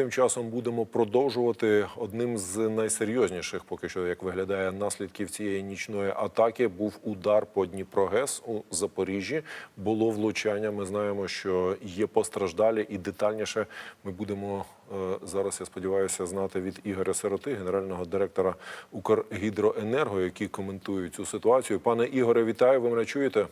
тим часом будемо продовжувати одним з найсерйозніших, поки що як виглядає наслідків цієї нічної атаки. Був удар по Дніпрогес у Запоріжжі. Було влучання. Ми знаємо, що є постраждалі, і детальніше ми будемо е, зараз. Я сподіваюся, знати від Ігоря Сироти, генерального директора Укргідроенерго, який коментує цю ситуацію. Пане Ігоре, вітаю. Ви мене чуєте?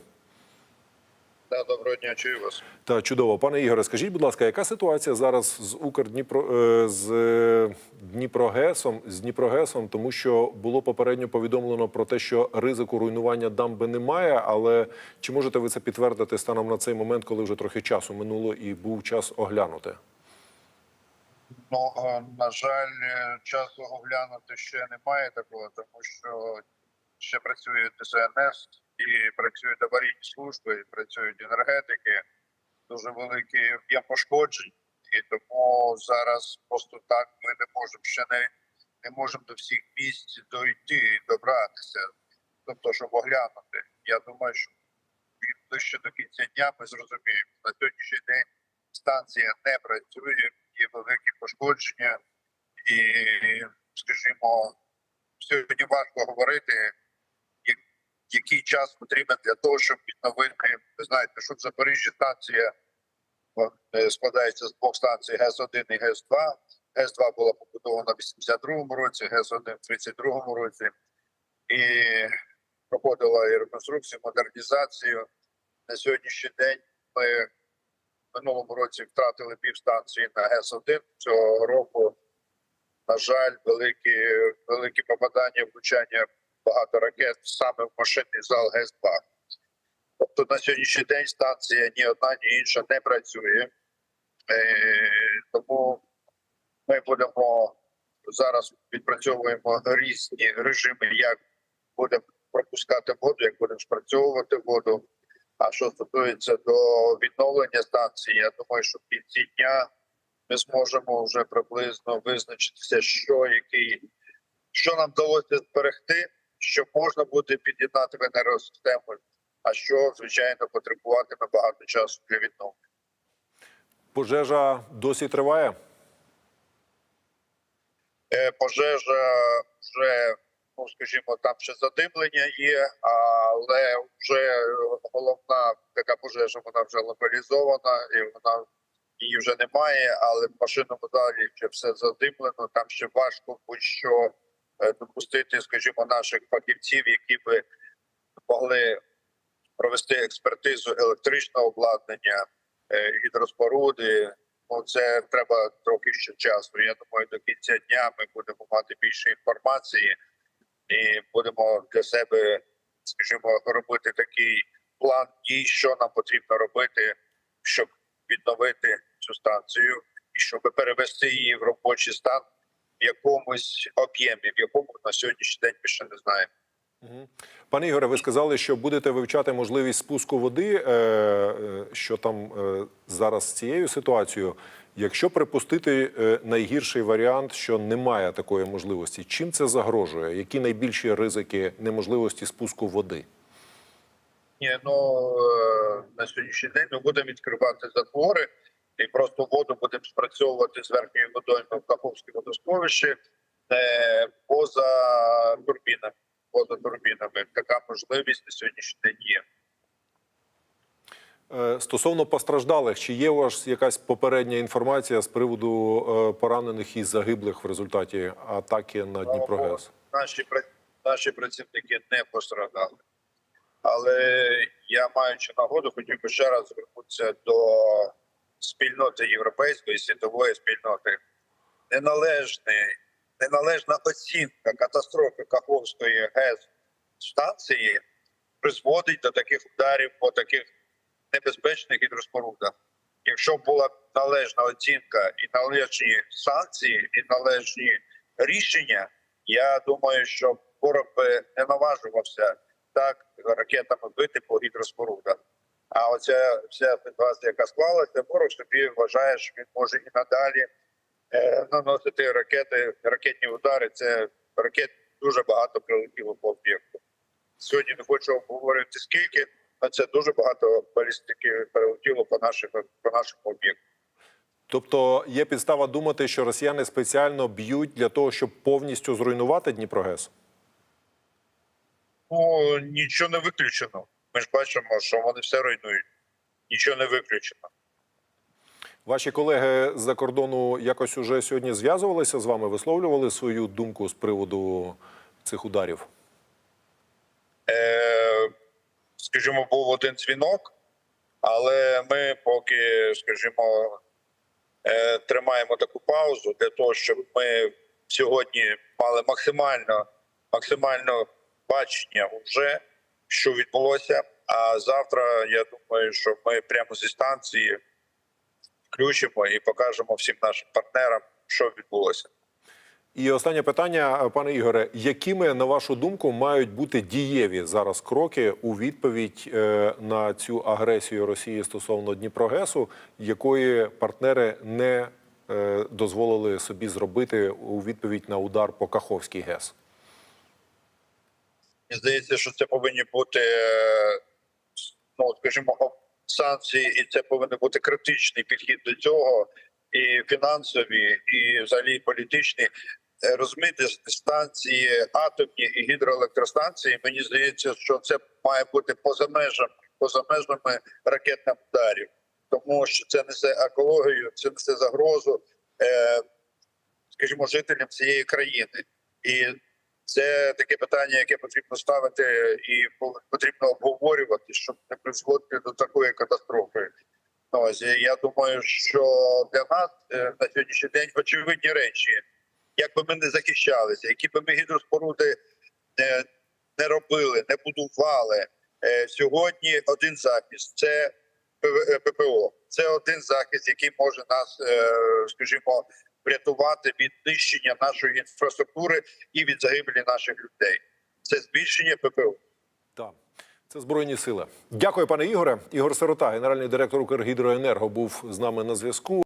Да, доброго дня, чую вас. Та чудово, пане Ігоре, скажіть, будь ласка, яка ситуація зараз з Укрдніпро е, з е, Дніпрогесом з Дніпрогесом? Тому що було попередньо повідомлено про те, що ризику руйнування дамби немає. Але чи можете ви це підтвердити станом на цей момент, коли вже трохи часу минуло і був час оглянути? Ну е, на жаль, часу оглянути ще немає такого, тому що ще працює ДСНС і працюють аварійні служби, і працюють енергетики. Дуже великий об'єм пошкоджень, і тому зараз просто так ми не можемо ще не, не можемо до всіх місць дойти і добратися. Тобто, щоб оглянути. Я думаю, що ближче до кінця дня ми зрозуміємо. На сьогоднішній день станція не працює, є великі пошкодження, і, скажімо, сьогодні важко говорити, який час потрібен для того, щоб відновити. Ви знаєте, що в Запоріжжі станція е, складається з двох станцій ГЕС-1 і ГЕС-2. ГЕС-2 була побудована в 82-му році, ГЕС-1 в 32-му році. І проходила і реконструкцію, модернізацію. На сьогоднішній день ми минулому році втратили півстанції на ГЕС-1. Цього року, на жаль, великі, великі попадання, влучання багато ракет саме в машинний зал ГЕС-2. Тобто на сьогоднішній день станція ні одна, ні інша не працює. Е, тому ми будемо зараз відпрацьовуємо різні режими, як будемо пропускати воду, як будемо спрацьовувати воду. А що стосується до відновлення станції, я думаю, що в кінці дня ми зможемо вже приблизно визначитися, що який, що нам вдалося зберегти, що можна буде під'єднати в енергосистему, а що звичайно потребуватиме багато часу для відновлення. Пожежа досі триває. Е, Пожежа вже, ну скажімо, там ще задимлення є, але вже головна така пожежа, вона вже локалізована і вона її вже немає. Але в машинному залі вже все задимлено. Там ще важко будь-що допустити, скажімо, наших фахівців, які би могли провести експертизу електричного обладнання, е, гідроспоруди. Ну, це треба трохи ще часу. Я думаю, до кінця дня ми будемо мати більше інформації і будемо для себе, скажімо, робити такий план дій, що нам потрібно робити, щоб відновити цю станцію і щоб перевести її в робочий стан в якомусь об'ємі, в якому на сьогоднішній день ми ще не знаємо. Пане Ігоре, ви сказали, що будете вивчати можливість спуску води. е, е, Що там е, зараз з цією ситуацією? Якщо припустити найгірший варіант, що немає такої можливості, чим це загрожує? Які найбільші ризики неможливості спуску води? Ні, ну на сьогоднішній день ми будемо відкривати затвори і просто воду будемо спрацьовувати з верхньою водою в Каховській водосховищі е, поза турбінами. Поза турбінами. Така можливість на сьогоднішній день є. Е, Стосовно постраждалих, чи є у вас якась попередня інформація з приводу е, поранених і загиблих в результаті атаки на Дніпрогес? Наші наші працівники не пострадали. Але я маючи нагоду, хотів би ще раз звернутися до спільноти європейської світової спільноти. Неналежний, неналежна оцінка катастрофи Каховської ГЕС станції призводить до таких ударів по таких небезпечних гідроспорудах. Якщо була належна оцінка і належні санкції, і належні рішення, я думаю, що ворог не наважувався так ракетами бити по гідроспорудах. А оця вся ситуація, яка склалася, ворог собі вважає, що він може і надалі е, наносити ракети, ракетні удари. Це ракет дуже багато прилетіло по об'єкту. Сьогодні не хочу обговорити скільки, але це дуже багато балістики прилетіло по нашим по нашому об'єкту. Тобто є підстава думати, що росіяни спеціально б'ють для того, щоб повністю зруйнувати Дніпрогес? Ну нічого не виключено. Ми ж бачимо, що вони все руйнують. Нічого не виключено. Ваші колеги з-за кордону якось уже сьогодні зв'язувалися з вами, висловлювали свою думку з приводу цих ударів? Е, скажімо, був один дзвінок, але ми поки, скажімо, е, тримаємо таку паузу для того, щоб ми сьогодні мали максимально, максимально бачення вже, що відбулося. А завтра я думаю, що ми прямо зі станції включимо і покажемо всім нашим партнерам, що відбулося. І останнє питання, пане Ігоре, якими на вашу думку мають бути дієві зараз кроки у відповідь е, на цю агресію Росії стосовно Дніпрогесу, якої партнери не е, дозволили собі зробити у відповідь на удар по Каховській ГЕС? Мені здається, що це повинні бути, е, ну скажімо, санкції, і це повинен бути критичний підхід до цього, і фінансові, і взагалі політичні. Е, Розумієте, станції атомні і гідроелектростанції. Мені здається, що це має бути поза межами, поза межами ракетних ударів, тому що це несе екологію, це несе загрозу, е, скажімо, жителям цієї країни. І це таке питання, яке потрібно ставити і потрібно обговорювати, щоб не призводити до такої катастрофи. Ну, Ось я думаю, що для нас е, на сьогоднішній день очевидні речі, як би ми не захищалися, які би ми гідроспоруди не, не робили, не будували. Е, Сьогодні один захист це е, ППО. Це один захист, який може нас, е, скажімо, врятувати від нищення нашої інфраструктури і від загибелі наших людей. Це збільшення ППО. Так. Це збройні сили. Дякую, пане Ігоре. Ігор Сирота, генеральний директор Укргідроенерго, був з нами на зв'язку.